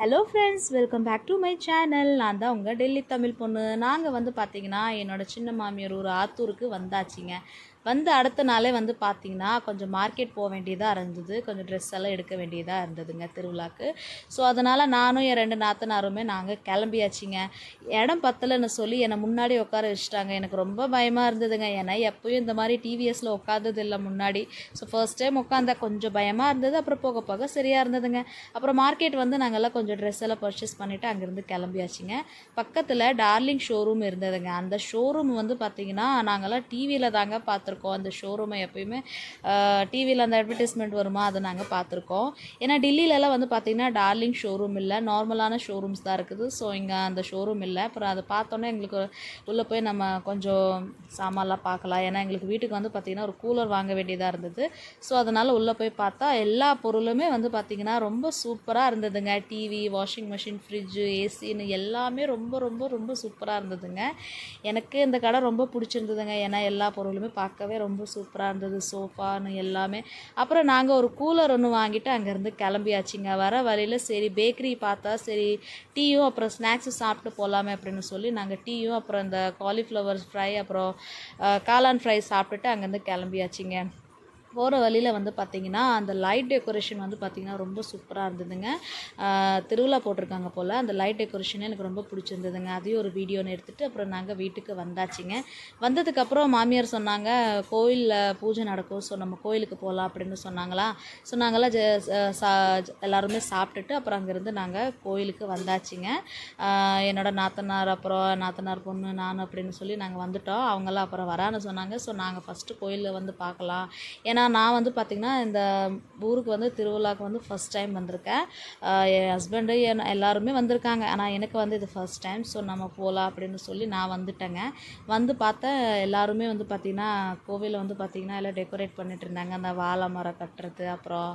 Hello friends welcome back to my channel நான் தான் உங்கள் டெல்லி தமிழ் பொண்ணு. நாங்கள் வந்து பார்த்திங்கன்னா என்னோட சின்ன மாமியார் ஒரு ஆத்தூருக்கு வந்தாச்சுங்க. வந்து அடுத்த நாளே வந்து பார்த்தீங்கன்னா கொஞ்சம் மார்க்கெட் போக வேண்டியதாக இருந்தது. கொஞ்சம் ட்ரெஸ் எல்லாம் எடுக்க வேண்டியதாக இருந்ததுங்க திருவிழாக்கு. ஸோ அதனால் நானும் என் ரெண்டு நாத்தனாருமே நாங்கள் கிளம்பியாச்சுங்க. இடம் பத்தலைன்னு சொல்லி என்னை முன்னாடி உட்கார வச்சுட்டாங்க. எனக்கு ரொம்ப பயமாக இருந்ததுங்க. ஏன்னா எப்போயும் இந்த மாதிரி டிவிஎஸில் உட்காந்தது இல்லை முன்னாடி. ஸோ ஃபர்ஸ்ட் டைம் உட்காந்தா கொஞ்சம் பயமாக இருந்தது. அப்புறம் போக போக சரியாக இருந்ததுங்க. அப்புறம் மார்க்கெட் வந்து நாங்கள்லாம் கொஞ்சம் ட்ரெஸ் எல்லாம் பர்ச்சேஸ் பண்ணிவிட்டு அங்கேருந்து கிளம்பியாச்சுங்க. பக்கத்தில் டார்லிங் ஷோரூம் இருந்ததுங்க. அந்த ஷோரூம் வந்து பார்த்திங்கன்னா நாங்கள்லாம் டிவியில் தாங்க பார்த்துருக்கோம். அந்த ஷோரூமை எப்பயுமே டிவியில் அந்த அட்வர்டைஸ்மெண்ட் வருமா அதை நாங்கள் பார்த்துருக்கோம். ஏன்னா டெல்லியிலலாம் வந்து பார்த்திங்கன்னா டார்லிங் ஷோரூம் இல்லை. நார்மலான ஷோரூம்ஸ் தான் இருக்குது. ஸோ இங்கே அந்த ஷோரூம் இல்லை. அப்புறம் அதை பார்த்தோன்னே எங்களுக்கு உள்ளே போய் நம்ம கொஞ்சம் சாமான்லாம் பார்க்கலாம். ஏன்னா எங்களுக்கு வீட்டுக்கு வந்து பார்த்திங்கன்னா ஒரு கூலர் வாங்க வேண்டியதாக இருந்தது. ஸோ அதனால் உள்ளே போய் பார்த்தா எல்லா பொருளுமே வந்து பார்த்திங்கன்னா ரொம்ப சூப்பராக இருந்ததுங்க. டிவி வாஷிங் மிஷின் ஃப்ரிட்ஜு ஏசின்னு எல்லாமே ரொம்ப ரொம்ப ரொம்ப சூப்பராக இருந்ததுங்க. எனக்கு இந்த கடை ரொம்ப பிடிச்சிருந்ததுங்க. ஏன்னா எல்லா பொருளுமே பார்க்கவே ரொம்ப சூப்பராக இருந்தது சோஃபான்னு எல்லாமே. அப்புறம் நாங்கள் ஒரு கூலர் ஒன்று வாங்கிட்டு அங்கேருந்து கிளம்பியாச்சுங்க. வர வழியில் சரி பேக்கரி பார்த்தா சரி டீயும் அப்புறம் ஸ்நாக்ஸும் சாப்பிட்டு போகலாமே அப்படின்னு சொல்லி நாங்கள் டீயும் அப்புறம் இந்த காலிஃப்ளவர் ஃப்ரை அப்புறம் காளான் ஃப்ரை சாப்பிட்டுட்டு அங்கேருந்து கிளம்பியாச்சுங்க. போகிற வழியில் வந்து பார்த்திங்கன்னா அந்த லைட் டெக்கரேஷன் வந்து பார்த்திங்கன்னா ரொம்ப சூப்பராக இருந்ததுங்க. திருவிழா போட்டிருக்காங்க போல் அந்த லைட் டெக்கரேஷன் எனக்கு ரொம்ப பிடிச்சிருந்ததுங்க. அதையும் ஒரு வீடியோன்னு எடுத்துகிட்டு அப்புறம் நாங்கள் வீட்டுக்கு வந்தாச்சுங்க. வந்ததுக்கப்புறம் மாமியார் சொன்னாங்க கோயிலில் பூஜை நடக்கும் ஸோ நம்ம கோயிலுக்கு போகலாம் அப்படின்னு சொன்னாங்களா. சொன்னாங்களா ஜ சா- எல்லாருமே சாப்பிட்டுட்டு அப்புறம் அங்கேருந்து நாங்கள் கோயிலுக்கு வந்தாச்சுங்க. என்னோடய என்னோட நாத்தனார் அப்புறம் நாத்தனார் பொண்ணு நான் அப்படின்னு சொல்லி நாங்கள் வந்துட்டோம். அவங்கெல்லாம் அப்புறம் வரான்னு சொன்னாங்க. ஸோ நாங்கள் ஃபஸ்ட்டு கோயிலில் வந்து பார்க்கலாம் ஏன்னா நான் வந்து பார்த்திங்கன்னா இந்த ஊருக்கு வந்து திருவிழாக்கு வந்து ஃபஸ்ட் டைம் வந்திருக்கேன். என் ஹஸ்பண்டு என் எல்லாருமே வந்திருக்காங்க. ஆனால் எனக்கு வந்து இது ஃபஸ்ட் டைம் ஸோ நம்ம போகலாம் அப்படின்னு சொல்லி நான் வந்துட்டேங்க. வந்து பார்த்தேன் எல்லாருமே வந்து பார்த்திங்கன்னா கோவிலில் வந்து பார்த்திங்கன்னா எல்லாம் டெக்கரேட் பண்ணிட்டு இருந்தாங்க. அந்த வாழை மரம் கட்டுறது அப்புறம்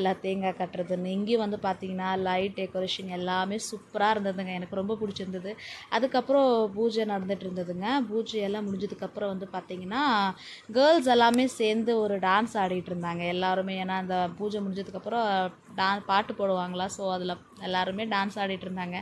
எல்லாம் தேங்காய் கட்டுறதுன்னு. இங்கேயும் வந்து பார்த்திங்கன்னா லைட் டெக்கரேஷன் எல்லாமே சூப்பராக இருந்ததுங்க. எனக்கு ரொம்ப பிடிச்சிருந்தது. அதுக்கப்புறம் பூஜை நடந்துகிட்டு இருந்ததுங்க. பூஜை எல்லாம் முடிஞ்சதுக்கப்புறம் வந்து பார்த்திங்கன்னா கேர்ள்ஸ் எல்லாமே சேர்ந்து ஒரு டான்ஸ் டான்ஸ் ஆடிட்டு இருந்தாங்க எல்லாருமே. ஏன்னா அந்த பூஜை முடிஞ்சதுக்கப்புறம் டான் பாட்டு போடுவாங்களா ஸோ அதில் எல்லாருமே டான்ஸ் ஆடிட்டு இருந்தாங்க.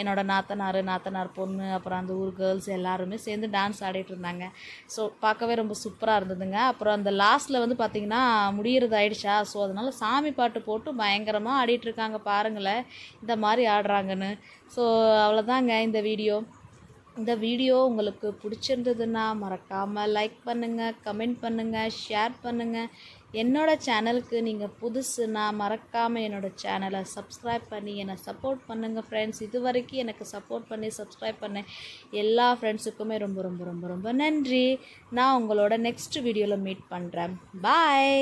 என்னோட நாத்தனார் நாத்தனார் பொண்ணு அப்புறம் அந்த ஊர் கேர்ள்ஸ் எல்லாருமே சேர்ந்து டான்ஸ் ஆடிட்டு இருந்தாங்க. ஸோ பார்க்கவே ரொம்ப சூப்பராக இருந்ததுங்க. அப்புறம் அந்த லாஸ்ட்டில் வந்து பார்த்திங்கன்னா முடியறது ஆயிடுச்சா ஸோ அதனால் சாமி பாட்டு போட்டு பயங்கரமாக ஆடிட்டுருக்காங்க பாருங்களேன். இந்த மாதிரி ஆடுறாங்கன்னு. ஸோ அவ்வளோதாங்க இந்த வீடியோ இந்த வீடியோ உங்களுக்கு பிடிச்சிருந்ததுன்னா மறக்காமல் லைக் பண்ணுங்கள் கமெண்ட் பண்ணுங்கள் ஷேர் பண்ணுங்கள் என்னோட சேனலுக்கு நீங்கள் புதுசுனா மறக்காமல் என்னோட சேனலை சப்ஸ்கிரைப் பண்ணி என்னை சப்போர்ட் பண்ணுங்கள் ஃப்ரெண்ட்ஸ் இது வரைக்கும் எனக்கு சப்போர்ட் பண்ணி சப்ஸ்கிரைப் பண்ண எல்லா ஃப்ரெண்ட்ஸுக்குமே ரொம்ப ரொம்ப ரொம்ப ரொம்ப நன்றி. நான் உங்களோட நெக்ஸ்ட் வீடியோவில் மீட் பண்ணுறேன் பாய்